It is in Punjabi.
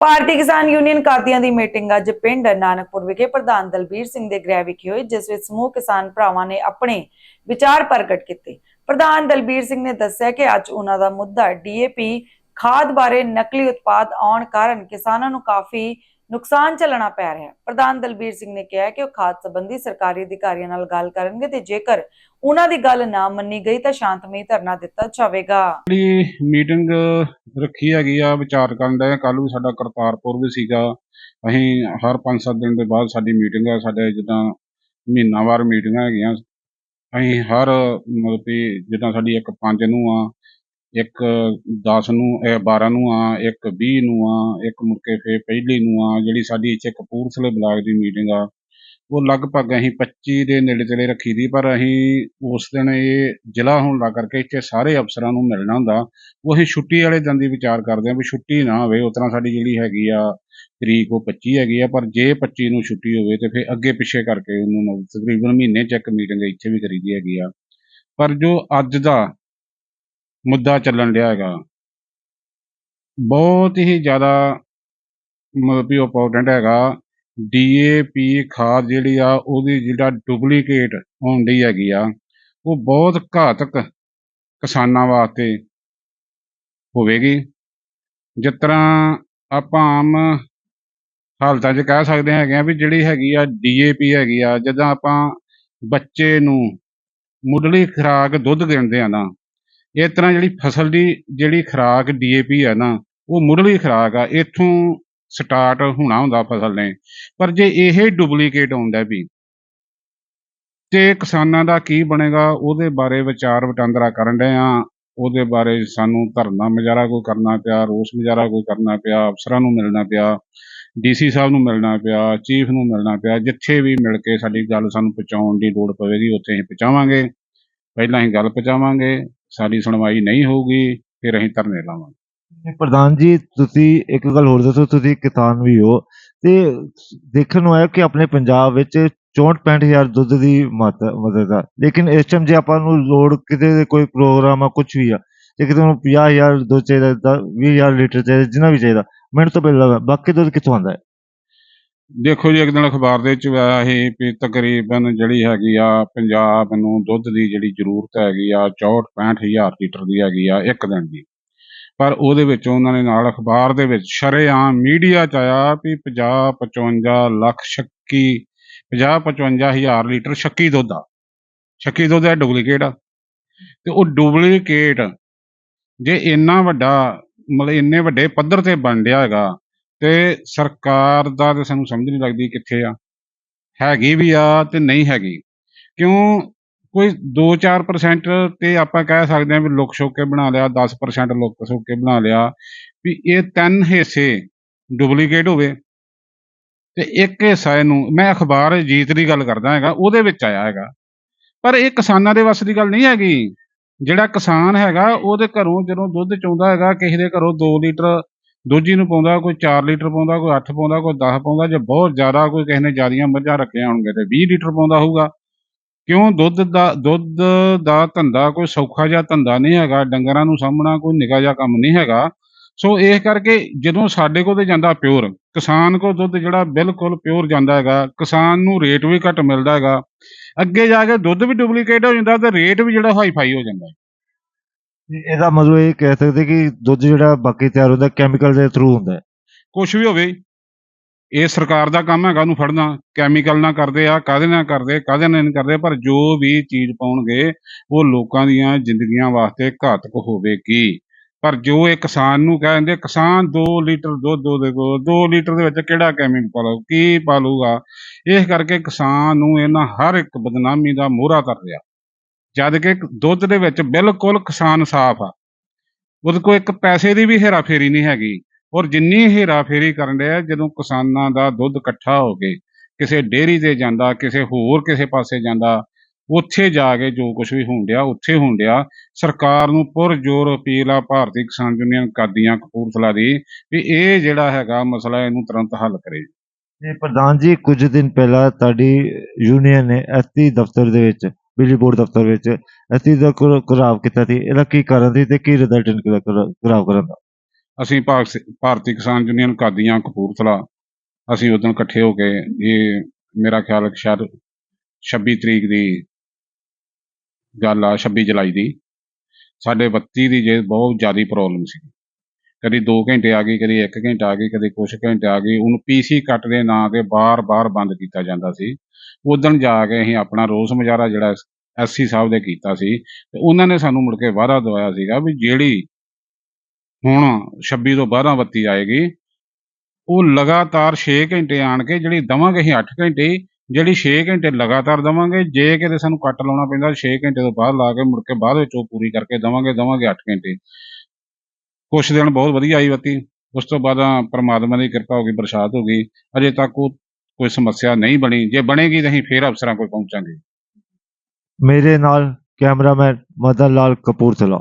ਭਾਰਤੀ ਕਿਸਾਨ ਯੂਨੀਅਨ ਕਾਦੀਆਂ ਦੀ ਮੀਟਿੰਗ ਅੱਜ ਪਿੰਡ ਨਾਨਕਪੁਰ ਵਿਖੇ ਪ੍ਰਧਾਨ ਦਲਬੀਰ ਸਿੰਘ ਦੇ ਗ੍ਰਹਿ ਵਿਖੇ ਹੋਈ, ਜਿਸ ਵਿੱਚ ਸਮੂਹ ਕਿਸਾਨ ਭਰਾਵਾਂ ਨੇ ਆਪਣੇ ਵਿਚਾਰ ਪ੍ਰਗਟ ਕੀਤੇ। ਪ੍ਰਧਾਨ ਦਲਬੀਰ ਸਿੰਘ ਨੇ ਦੱਸਿਆ ਕਿ ਅੱਜ ਉਹਨਾਂ ਦਾ ਮੁੱਦਾ ਡੀਏਪੀ ਖਾਦ ਬਾਰੇ ਨਕਲੀ ਉਤਪਾਦ ਆਉਣ ਕਾਰਨ ਕਿਸਾਨਾਂ ਨੂੰ ਕਾਫੀ ਨੁਕਸਾਨ ਝੱਲਣਾ ਪੈ ਰਿਹਾ ਹੈ। ਪ੍ਰਧਾਨ ਦਲਬੀਰ ਸਿੰਘ ਨੇ ਕਿਹਾ ਕਿ ਉਹ ਖਾਦ ਸੰਬੰਧੀ ਸਰਕਾਰੀ ਅਧਿਕਾਰੀਆਂ ਨਾਲ ਗੱਲ ਕਰਨਗੇ ਤੇ ਜੇਕਰ ਉਹਨਾਂ ਦੀ ਗੱਲ ਨਾ ਮੰਨੀ ਗਈ ਤਾਂ ਸ਼ਾਂਤਮਈ ਧਰਨਾ ਦਿੱਤਾ ਜਾਵੇਗਾ। ਜਿਹੜੀ ਮੀਟਿੰਗ ਰੱਖੀ ਹੈਗੀ ਆ ਵਿਚਾਰ ਕਰਨ ਦਾ ਕੱਲ ਵੀ ਸਾਡਾ ਕਰਤਾਰਪੁਰ ਵੀ ਸੀਗਾ। ਅਸੀਂ ਹਰ 5-7 ਦਿਨ ਦੇ ਬਾਅਦ ਸਾਡੀ ਮੀਟਿੰਗ ਆ, ਸਾਡੇ ਜਿੱਦਾਂ ਮਹੀਨਾਵਾਰ ਮੀਟਿੰਗਾਂ ਹੈਗੀਆਂ। ਅਸੀਂ ਹਰ ਮਤਲਬ ਕਿ ਜਿੱਦਾਂ ਸਾਡੀ ਇੱਕ ਪੰਜ ਨੂੰ ਆ ਇੱਕ ਦਸ ਨੂੰ, ਇਹ 12 ਨੂੰ ਆ, ਇੱਕ 20 ਨੂੰ ਆ, ਇੱਕ ਮੁੜ ਕੇ ਫੇਰ ਪਹਿਲੀ ਨੂੰ ਆ, ਜਿਹੜੀ ਸਾਡੀ ਇੱਥੇ ਕਪੂਰਥਲੇ ਬਲਾਕ ਦੀ ਮੀਟਿੰਗ ਆ, ਉਹ ਲਗਭਗ ਅਸੀਂ 25 ਦੇ ਨੇੜੇ ਤੇੜੇ ਰੱਖੀ ਦੀ, ਪਰ ਅਸੀਂ ਉਸ ਦਿਨ ਇਹ ਜ਼ਿਲ੍ਹਾ ਹੋਣ ਲੱਗ ਕਰਕੇ ਇੱਥੇ ਸਾਰੇ ਅਫਸਰਾਂ ਨੂੰ ਮਿਲਣਾ ਹੁੰਦਾ, ਉਹ ਅਸੀਂ ਛੁੱਟੀ ਵਾਲੇ ਦਿਨ ਦੀ ਵਿਚਾਰ ਕਰਦੇ ਹਾਂ ਵੀ ਛੁੱਟੀ ਨਾ ਹੋਵੇ, ਉਸ ਤਰ੍ਹਾਂ ਸਾਡੀ ਜਿਹੜੀ ਹੈਗੀ ਆ ਤਰੀਕ ਉਹ 25 ਹੈਗੀ ਆ, ਪਰ ਜੇ 25 ਨੂੰ ਛੁੱਟੀ ਹੋਵੇ ਤੇ ਫਿਰ ਅੱਗੇ ਪਿੱਛੇ ਕਰਕੇ ਉਹਨੂੰ ਮ- ਤਕਰੀਬਨ ਮਹੀਨੇ ਚ ਇੱਕ ਮੀਟਿੰਗ ਇੱਥੇ ਵੀ ਕਰੀਦੀ ਹੈਗੀ ਆ। ਪਰ ਜੋ ਅੱਜ ਦਾ ਮੁੱਦਾ ਚੱਲਣ ਡਿਆ ਹੈਗਾ। ਬਹੁਤ ਹੀ ਜ਼ਿਆਦਾ ਮਤਲਬ ਵੀ ਇੰਪੋਰਟੈਂਟ ਹੈਗਾ। ਡੀਏਪੀ ਖਾਦ ਜਿਹੜੀ ਆ, ਉਹਦੀ ਜਿਹੜਾ ਡੁਪਲੀਕੇਟ ਹੋਣ ਡਈ ਹੈਗੀ ਆ, ਉਹ ਬਹੁਤ ਘਾਤਕ ਕਿਸਾਨਾਂ ਵਾਸਤੇ ਹੋਵੇਗੀ। ਜਿਸ ਤਰ੍ਹਾਂ ਆਪਾਂ ਆਮ ਹਾਲਤਾਂ 'ਚ ਕਹਿ ਸਕਦੇ ਹੈਗੇ ਆ ਵੀ ਜਿਹੜੀ ਹੈਗੀ ਆ ਡੀਏਪੀ ਹੈਗੀ ਆ, ਜਦੋਂ ਆਪਾਂ ਬੱਚੇ ਨੂੰ ਮੁੱਢਲੀ ਖੁਰਾਕ ਦੁੱਧ ਦਿੰਦੇ ਆ ਨਾ ਇਸ ਤਰ੍ਹਾਂ ਜਿਹੜੀ ਫਸਲ ਦੀ ਜਿਹੜੀ ਖੁਰਾਕ ਡੀਏਪੀ ਆ ਨਾ, ਉਹ ਮੁੱਢਲੀ ਖੁਰਾਕ ਆ, ਇੱਥੋਂ ਸਟਾਰਟ ਹੋਣਾ ਹੁੰਦਾ ਫਸਲ ਨੇ। ਪਰ ਜੇ ਇਹ ਡੁਪਲੀਕੇਟ ਆਉਂਦਾ ਵੀ, ਤੇ ਕਿਸਾਨਾਂ ਦਾ ਕੀ ਬਣੇਗਾ, ਉਹਦੇ ਬਾਰੇ ਵਿਚਾਰ ਵਟਾਂਦਰਾ ਕਰਨ ਡਏ ਆ। ਉਹਦੇ ਬਾਰੇ ਸਾਨੂੰ ਧਰਨਾ ਮੁਜ਼ਾਹਰਾ ਕੋਈ ਕਰਨਾ ਪਿਆ, ਰੋਸ ਮੁਜ਼ਾਹਰਾ ਕੋਈ ਕਰਨਾ ਪਿਆ, ਅਫਸਰਾਂ ਨੂੰ ਮਿਲਣਾ ਪਿਆ, ਡੀਸੀ ਸਾਹਿਬ ਨੂੰ ਮਿਲਣਾ ਪਿਆ, ਚੀਫ ਨੂੰ ਮਿਲਣਾ ਪਿਆ, ਜਿੱਥੇ ਵੀ ਮਿਲ ਕੇ ਸਾਡੀ ਗੱਲ ਸਾਨੂੰ ਪਹੁੰਚਾਉਣ ਦੀ ਲੋੜ ਪਵੇਗੀ, ਉੱਥੇ ਅਸੀਂ ਪਹੁੰਚਾਵਾਂਗੇ। ਪਹਿਲਾਂ ਅਸੀਂ ਗੱਲ ਪਹੁੰਚਾਵਾਂਗੇ। ਸਾਡੀ ਸੁਣਵਾਈ ਨਹੀਂ ਹੋਊਗੀ, ਫਿਰ ਅਸੀਂ ਧਰਨੇ ਲਾਵਾਂਗੇ। ਪ੍ਰਧਾਨ ਜੀ, ਤੁਸੀਂ ਇੱਕ ਗੱਲ ਹੋਰ ਦੱਸੋ, ਤੁਸੀਂ ਕਿਸਾਨ ਵੀ ਹੋ ਤੇ ਦੇਖਣ ਨੂੰ ਆਇਆ ਕਿ ਆਪਣੇ ਪੰਜਾਬ ਵਿੱਚ 64 ਹਜ਼ਾਰ ਦੁੱਧ ਦੀ ਮਾਤਰਾ ਮਦਦ ਆ। ਲੇਕਿਨ ਇਸ ਟਾਈਮ ਜੇ ਆਪਾਂ ਨੂੰ ਲੋੜ ਕਿਤੇ ਕੋਈ ਪ੍ਰੋਗਰਾਮ ਆ ਕੁਝ ਵੀ ਆ ਤੇ ਕਿਤੇ ਨੂੰ 50000 ਦੁੱਧ ਚਾਹੀਦਾ ਤਾਂ 20000 ਲੀਟਰ ਚਾਹੀਦਾ, ਜਿੰਨਾ ਵੀ ਚਾਹੀਦਾ ਮੈਨੂੰ ਤਾਂ ਬਿੱਲ ਬਾਕੀ ਦੁੱਧ ਕਿੱਥੋਂ ਆਉਂਦਾ ਹੈ? ਦੇਖੋ ਜੀ, ਇੱਕ ਦਿਨ ਅਖਬਾਰ ਦੇ ਵਿੱਚ ਆਇਆ ਸੀ ਵੀ ਤਕਰੀਬਨ ਜਿਹੜੀ ਹੈਗੀ ਆ ਪੰਜਾਬ ਨੂੰ ਦੁੱਧ ਦੀ ਜਿਹੜੀ ਜ਼ਰੂਰਤ ਹੈਗੀ ਆ 64 ਹਜ਼ਾਰ ਲੀਟਰ ਦੀ ਹੈਗੀ ਆ ਇੱਕ ਦਿਨ ਦੀ। ਪਰ ਉਹਦੇ ਵਿੱਚ ਉਹਨਾਂ ਨੇ ਨਾਲ ਅਖਬਾਰ ਦੇ ਵਿੱਚ ਸ਼ਰੇਆਮ ਮੀਡੀਆ ਚ ਆਇਆ ਵੀ 50 55 ਲੱਖ ਸ਼ੱਕੀ 50 55 ਹਜ਼ਾਰ ਲੀਟਰ ਸ਼ੱਕੀ ਦੁੱਧ ਆ। ਸ਼ੱਕੀ ਦੁੱਧ ਹੈ ਡੁਪਲੀਕੇਟ ਆ। ਤੇ ਉਹ ਡੁਪਲੀਕੇਟ ਜੇ ਇੰਨਾ ਵੱਡਾ, ਮਤਲਬ ਇੰਨੇ ਵੱਡੇ ਪੱਧਰ ਤੇ ਬਣ ਰਿਹਾ ਹੈਗਾ ਤੇ ਸਰਕਾਰ ਦਾ ਤੇ ਸਾਨੂੰ ਸਮਝ ਨਹੀਂ ਲੱਗਦੀ ਕਿੱਥੇ ਆ। ਹੈਗੀ ਵੀ ਆ ਤੇ ਨਹੀਂ ਹੈਗੀ। ਕਿਉਂ? ਕੋਈ 2-4% ਤੇ ਆਪਾਂ ਕਹਿ ਸਕਦੇ ਹਾਂ ਵੀ ਲੁਕ ਛੁਪ ਕੇ ਬਣਾ ਲਿਆ 10% ਲੁਕ ਛੁਪ ਕੇ ਬਣਾ ਲਿਆ, ਵੀ ਇਹ ਤਿੰਨ ਹਿੱਸੇ ਡੁਪਲੀਕੇਟ ਹੋਵੇ। ਤੇ ਇੱਕ ਹਿੱਸਾ ਇਹਨੂੰ, ਮੈਂ ਅਖਬਾਰ ਜੀਤ ਦੀ ਗੱਲ ਕਰਦਾ ਹੈਗਾ, ਉਹਦੇ ਵਿੱਚ ਆਇਆ ਹੈਗਾ। ਪਰ ਇਹ ਕਿਸਾਨਾਂ ਦੇ ਵੱਸ ਦੀ ਗੱਲ ਨਹੀਂ ਹੈਗੀ। ਜਿਹੜਾ ਕਿਸਾਨ ਹੈਗਾ, ਉਹਦੇ ਘਰੋਂ ਜਦੋਂ ਦੁੱਧ ਚੋਂਦਾ ਹੈਗਾ, ਕਿਸੇ ਦੇ ਘਰੋਂ 2 ਲੀਟਰ ਦੂਜੀ ਨੂੰ ਪਾਉਂਦਾ ਕੋਈ 4 ਲੀਟਰ ਪਾਉਂਦਾ, ਕੋਈ 8 ਪਾਉਂਦਾ, ਕੋਈ 10 ਪਾਉਂਦਾ, ਜੇ ਬਹੁਤ ਜ਼ਿਆਦਾ ਕੋਈ ਕਿਸੇ ਨੇ ਜ਼ਿਆਦੀਆਂ ਮੱਝਾਂ ਰੱਖੀਆਂ ਹੋਣਗੇ ਤੇ 20 ਲੀਟਰ ਪਾਉਂਦਾ ਹੋਊਗਾ। ਕਿਉਂ? ਦੁੱਧ ਦਾ ਦੁੱਧ ਦਾ ਧੰਦਾ ਕੋਈ ਸੌਖਾ ਜਿਹਾ ਧੰਦਾ ਨਹੀਂ ਹੈਗਾ, ਡੰਗਰਾਂ ਨੂੰ ਸਾਹਮਣਾ ਕੋਈ ਨਿੱਘਾ ਜਿਹਾ ਕੰਮ ਨਹੀਂ ਹੈਗਾ। ਸੋ ਇਸ ਕਰਕੇ ਜਦੋਂ ਸਾਡੇ ਕੋਲ ਤੇ ਜਾਂਦਾ ਪਿਓਰ, ਕਿਸਾਨ ਕੋਲ ਦੁੱਧ ਜਿਹੜਾ ਬਿਲਕੁਲ ਪਿਓਰ ਜਾਂਦਾ ਹੈਗਾ, ਕਿਸਾਨ ਨੂੰ ਰੇਟ ਵੀ ਘੱਟ ਮਿਲਦਾ ਹੈਗਾ। ਅੱਗੇ ਜਾ ਕੇ ਦੁੱਧ ਵੀ ਡੁਪਲੀਕੇਟ ਹੋ ਜਾਂਦਾ ਤੇ ਰੇਟ ਵੀ ਜਿਹੜਾ ਹਾਈ ਫਾਈ ਹੋ ਜਾਂਦਾ ਇਹਦਾ ਮਤਲਬ ਇਹ ਕਹਿ ਸਕਦੇ ਕਿ ਦੁੱਧ ਜਿਹੜਾ ਬਾਕੀ ਤਿਆਰ ਹੁੰਦਾ ਕੈਮੀਕਲ ਦੇ ਥਰੂ ਹੁੰਦਾ ਹੈ। ਕੁਛ ਵੀ ਹੋਵੇ, ਇਹ ਸਰਕਾਰ ਦਾ ਕੰਮ ਹੈਗਾ, ਉਹਨੂੰ ਫੜਨਾ। ਕੈਮੀਕਲ ਨਾਲ ਕਰਦੇ ਆ, ਕਾਹਦੇ ਨਾਲ ਕਰਦੇ, ਕਾਹਦੇ ਨਾਲ ਨਹੀਂ ਕਰਦੇ, ਪਰ ਜੋ ਵੀ ਚੀਜ਼ ਪਾਉਣਗੇ, ਉਹ ਲੋਕਾਂ ਦੀਆਂ ਜ਼ਿੰਦਗੀਆਂ ਵਾਸਤੇ ਘਾਤਕ ਹੋਵੇਗੀ। ਪਰ ਜੋ ਇਹ ਕਿਸਾਨ ਨੂੰ ਕਹਿੰਦੇ ਕਿਸਾਨ 2 ਲੀਟਰ ਦੁੱਧ ਦੇ ਕੋਲ 2 ਲੀਟਰ ਦੇ ਵਿੱਚ ਕਿਹੜਾ ਕੈਮੀਕਲ ਕੀ ਪਾ ਲੂਗਾ ਇਸ ਕਰਕੇ ਕਿਸਾਨ ਨੂੰ ਇਹਨਾਂ ਹਰ ਇੱਕ ਬਦਨਾਮੀ ਦਾ ਮੋਹਰਾ ਕਰ ਰਿਹਾ। ਜਦ ਕਿ ਦੁੱਧ ਦੇ ਵਿੱਚ ਬਿਲਕੁਲ ਕਿਸਾਨ ਸਾਫ਼ ਆ। ਉਹਦੇ ਕੋਲ ਇੱਕ ਪੈਸੇ ਦੀ ਵੀ ਹੇਰਾਫੇਰੀ ਨਹੀਂ ਹੈਗੀ। ਔਰ ਜਿੰਨੀ ਹੇਰਾਫੇਰੀ ਕਰਨ ਡਿਆ, ਜਦੋਂ ਕਿਸਾਨਾਂ ਦਾ ਦੁੱਧ ਇਕੱਠਾ ਹੋ ਕੇ ਕਿਸੇ ਡੇਅਰੀ ਤੇ ਜਾਂਦਾ, ਕਿਸੇ ਹੋਰ ਕਿਸੇ ਪਾਸੇ ਜਾਂਦਾ, ਉੱਥੇ ਜਾ ਕੇ ਜੋ ਕੁਝ ਵੀ ਹੋਣ ਡਿਆ, ਉੱਥੇ ਹੋਣ ਡਿਆ, ਸਰਕਾਰ ਨੂੰ ਪੁਰ ਜ਼ੋਰ ਅਪੀਲ ਆ ਭਾਰਤੀ ਕਿਸਾਨ ਯੂਨੀਅਨ ਕਰਦੀਆਂ ਕਪੂਰਥਲਾ ਦੀ ਵੀ ਇਹ ਜਿਹੜਾ ਹੈਗਾ ਮਸਲਾ ਇਹਨੂੰ ਤੁਰੰਤ ਹੱਲ ਕਰੇ। ਤੇ ਪ੍ਰਧਾਨ ਜੀ, ਕੁਝ ਦਿਨ ਪਹਿਲਾਂ ਤੁਹਾਡੀ ਯੂਨੀਅਨ ਨੇ ਐਸਟੀ ਦਫ਼ਤਰ ਦੇ ਵਿੱਚ ਬਿਜਲੀ ਬੋਰਡ ਦਫ਼ਤਰ ਵਿੱਚ ਐਸਟੀ ਦਾ ਘੁਰ- ਕੀਤਾ ਸੀ। ਇਹਦਾ ਕੀ ਕਾਰਨ ਸੀ ਤੇ ਕੀ ਰਿਜ਼ਲਟ ਨਿਕਲਿਆ ਘੁਰਾ- ਕਰਨ ਦਾ? ਅਸੀਂ ਭਾਰਤ ਭਾਰਤੀ ਕਿਸਾਨ ਯੂਨੀਅਨ ਕਾਦੀਆਂ ਕਪੂਰਥਲਾ, ਅਸੀਂ ਉਦੋਂ ਇਕੱਠੇ ਹੋ ਕੇ ਇਹ ਮੇਰਾ ਖਿਆਲ ਹੈ ਕਿ ਸ਼ਾਇਦ 26 ਤਰੀਕ ਦੀ ਗੱਲ ਆ 26 ਜੁਲਾਈ ਦੀ। ਸਾਡੇ ਬੱਤੀ ਦੀ ਜੇ ਬਹੁਤ ਜ਼ਿਆਦਾ ਪ੍ਰੋਬਲਮ ਸੀ। ਕਦੀ 2 ਘੰਟੇ ਆ ਗਈ, ਕਦੀ 1 ਘੰਟਾ ਆ ਗਈ, ਕਦੀ ਕੁਛ ਘੰਟੇ ਆ ਗਈ। ਉਹਨੂੰ ਪੀਸੀ ਕੱਟ ਦੇ ਨਾਂ ਤੇ ਬਾਰ-ਬਾਰ ਬੰਦ ਕੀਤਾ ਜਾਂਦਾ ਸੀ। ਉਦੋਂ ਜਾ ਕੇ ਅਸੀਂ ਆਪਣਾ ਰੋਸ ਮੁਜ਼ਾਹਰਾ ਜਿਹੜਾ ਐਸਸੀ ਸਾਹਿਬ ਦੇ ਕੀਤਾ ਸੀ ਤੇ ਉਹਨਾਂ ਨੇ ਸਾਨੂੰ ਮੁੜ ਕੇ ਵਾਅਦਾ ਦਵਾਇਆ ਸੀਗਾ ਵੀ ਜਿਹੜੀ ਹੁਣ 26 ਤੋਂ 12 ਬੱਤੀ ਆਏਗੀ, ਉਹ ਲਗਾਤਾਰ 6 ਘੰਟੇ ਆਣ ਕੇ ਜਿਹੜੀ ਦਵਾਂਗੇ ਅਸੀਂ 8 ਘੰਟੇ, ਜਿਹੜੀ 6 ਘੰਟੇ ਲਗਾਤਾਰ ਦਵਾਂਗੇ, ਜੇ ਕਿਤੇ ਸਾਨੂੰ ਕੱਟ ਲਾਉਣਾ ਪੈਂਦਾ 6 ਘੰਟੇ ਤੋਂ ਬਾਅਦ ਲਾ ਕੇ ਮੁੜ ਕੇ ਬਾਅਦ ਵਿੱਚ ਉਹ ਪੂਰੀ ਕਰਕੇ ਦਵਾਂਗੇ ਦਵਾਂਗੇ 8 ਘੰਟੇ। ਕੁਛ ਦਿਨ ਬਹੁਤ ਵਧੀਆ ਆਈ ਬੱਤੀ। ਉਸ ਤੋਂ ਬਾਅਦ ਪਰਮਾਤਮਾ ਦੀ ਕਿਰਪਾ ਹੋ ਗਈ, ਬਰਸਾਤ ਹੋ ਗਈ। ਅਜੇ ਤੱਕ ਉਹ ਕੋਈ ਸਮੱਸਿਆ ਨਹੀਂ ਬਣੀ। ਜੇ ਬਣੇਗੀ ਤਾਂ ਅਸੀਂ ਫੇਰ ਅਫਸਰਾਂ ਕੋਲ ਪਹੁੰਚਾਂਗੇ। ਮੇਰੇ ਨਾਲ ਕੈਮਰਾਮੈਨ ਮਦਨ ਲਾਲ ਕਪੂਰਥਲਾ।